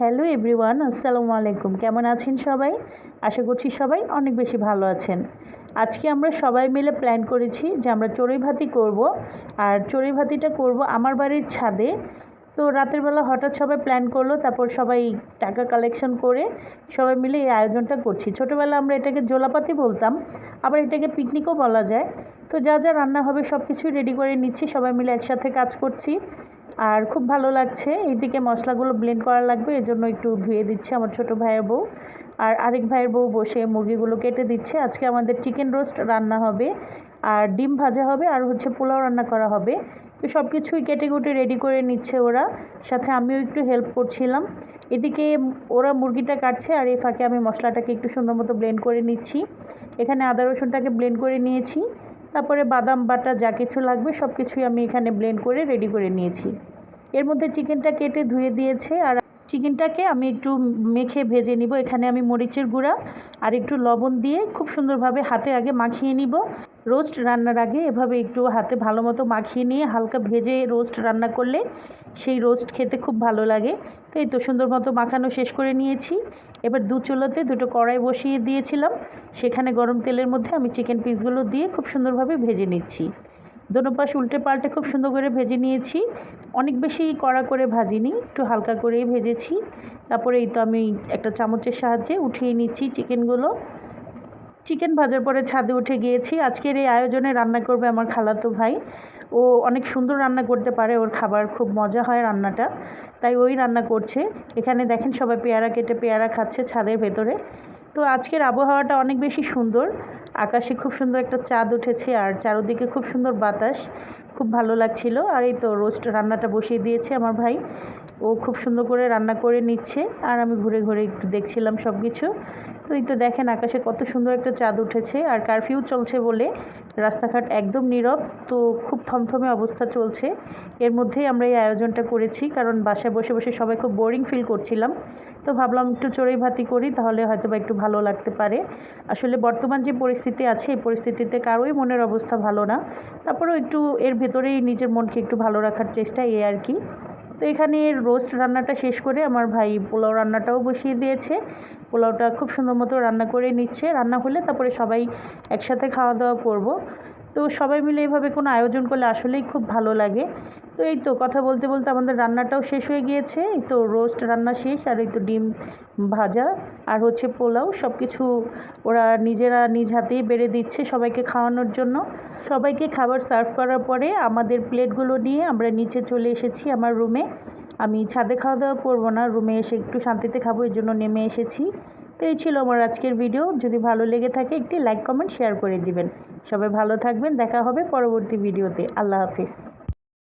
Hello everyone, আসসালামু আলাইকুম। কেমন আছেন সবাই? আশা করছি সবাই অনেক বেশি ভালো আছেন। আজকে আমরা সবাই মিলে প্ল্যান করেছি যে আমরা চড়ুই ভাতি করব। আর চড়ুই ভাতিটা করব আমার বাড়ির ছাদে। তো রাতের বেলা হঠাৎ সবাই প্ল্যান করল, তারপর সবাই টাকা কালেকশন করে সবাই মিলে এই আয়োজনটা করছি। ছোটোবেলা আমরা এটাকে জোলাপাতি বলতাম, আবার এটাকে পিকনিকও বলা যায়। তো যা যা রান্না হবে সব কিছুই রেডি করে নিচ্ছি, সবাই মিলে একসাথে কাজ করছি। আর খুব ভালো লাগছে। এইদিকে মশলাগুলো ব্লেন্ড করা লাগবে, এজন্য একটু ধুয়ে দিচ্ছে আমার ছোট ভাইয়ের বউ। আর আরেক ভাইয়ের বউ বসে মুরগিগুলো কেটে দিচ্ছে। আজকে আমাদের চিকেন রোস্ট রান্না হবে, আর ডিম ভাজা হবে, আর হচ্ছে পোলাও রান্না করা হবে। তো সব কিছুই কেটে কুটে রেডি করে নিচ্ছে ওরা। সাথে আমিও একটু হেল্প করছিলাম। এদিকে ওরা মুরগিটা কাটছে, আর এই ফাঁকে আমি মশলাটাকে একটু সুন্দর মতো ব্লেন্ড করে নিচ্ছি। এখানে আদা রসুনটাকে ব্লেন্ড করে নিয়েছি। তারপরে বাদাম, বাটা যা কিছু লাগবে সব কিছুই আমি এখানে ব্লেন্ড করে রেডি করে নিয়েছি। এর মধ্যে চিকেনটা কেটে ধুয়ে দিয়েছে আর চিকেনটাকে আমি একটু মেখে ভেজে নিব। এখানে আমি মরিচের গুঁড়া আর একটু লবণ দিয়ে খুব সুন্দরভাবে হাতে আগে মাখিয়ে নিব। রোস্ট রান্নার আগে এভাবে একটু হাতে ভালো মতো মাখিয়ে নিয়ে হালকা ভেজে রোস্ট রান্না করলে সেই রোস্ট খেতে খুব ভালো লাগে। তো এই তো সুন্দর মতো মাখানো শেষ করে নিয়েছি। এবার দু চুলোতে দুটো কড়াই বসিয়ে দিয়েছিলাম। সেখানে গরম তেলের মধ্যে আমি চিকেন পিসগুলো দিয়ে খুব সুন্দরভাবে ভেজে নিচ্ছি। দোনো পাশ উল্টে পাল্টে খুব সুন্দর করে ভেজে নিয়েছি। অনেক বেশি কড়া করে ভাজিনি, একটু হালকা করেই ভেজেছি। তারপরে এই তো আমি একটা চামচের সাহায্যে উঠিয়ে নিচ্ছি চিকেনগুলো। চিকেন ভাজার পরে ছাদে উঠে গিয়েছি। আজকের এই আয়োজনে রান্না করবে আমার খালাতো ভাই। ও অনেক সুন্দর রান্না করতে পারে, ওর খাবার খুব মজা হয় রান্নাটা। তাই ওই রান্না করছে। এখানে দেখেন সবাই পেয়ারা কেটে পেয়ারা খাচ্ছে ছাদের ভেতরে। তো আজকের আবহাওয়াটা অনেক বেশি সুন্দর। আকাশে খুব সুন্দর একটা চাঁদ উঠেছে আর চারোদিকে খুব সুন্দর বাতাস। খুব ভালো লাগছিল। আর এই তো রোস্ট রান্নাটা বসিয়ে দিয়েছে আমার ভাই। ও খুব সুন্দর করে রান্না করে নিচ্ছে। আর আমি ঘুরে ঘুরে একটু দেখছিলাম সব কিছু তো এই তো দেখেন আকাশে কত সুন্দর একটা চাঁদ উঠেছে। আর কারফিউ চলছে বলে রাস্তাঘাট একদম নীরব। তো খুব থমথমে অবস্থা চলছে। এর মধ্যেই আমরা এই আয়োজনটা করেছি। কারণ বাসায় বসে বসে সবাই খুব বোরিং ফিল করছিলাম। তো ভাবলাম একটু চড়ুই ভাতি করি, তাহলে হয়তো বা একটু ভালো লাগতে পারে। আসলে বর্তমান যে পরিস্থিতি আছে, এই পরিস্থিতিতে কারোই মনের অবস্থা ভালো না। তারপরেও একটু এর ভেতরেই নিজের মনকে একটু ভালো রাখার চেষ্টা এই আর কি। তো এখানে রোস্ট রান্নাটা শেষ করে আমার ভাই পোলাও রান্নাটাও বসিয়ে দিয়েছে। পোলাওটা খুব সুন্দর মতো রান্না করে নিচ্ছে। রান্না হলে তারপরে সবাই একসাথে খাওয়া দাওয়া করব। তো সবাই মিলে এভাবে কোনো আয়োজন করলে আসলেই খুব ভালো লাগে। তো এই তো কথা বলতে বলতে আমাদের রান্নাটাও শেষ হয়ে গিয়েছে। এই তো রোস্ট রান্না শেষ, আর এই তো ডিম ভাজা, আর হচ্ছে পোলাও সব কিছু ওরা নিজেরা নিজ হাতেই বেড়ে দিচ্ছে সবাইকে খাওয়ানোর জন্য। সবাইকে খাবার সার্ভ করার পরে আমাদের প্লেটগুলো নিয়ে আমরা নিচে চলে এসেছি আমার রুমে আমি ছাদে খাওয়া দাওয়া করব না, রুমে এসে একটু শান্তিতে খাব এর জন্য নেমে এসেছি। তো এই ছিল আমার আজকের ভিডিও যদি ভালো লেগে থাকে, একটি লাইক কমেন্ট শেয়ার করে দিবেন। সবাই ভালো থাকবেন, দেখা হবে পরবর্তী ভিডিওতে আল্লাহ হাফিজ।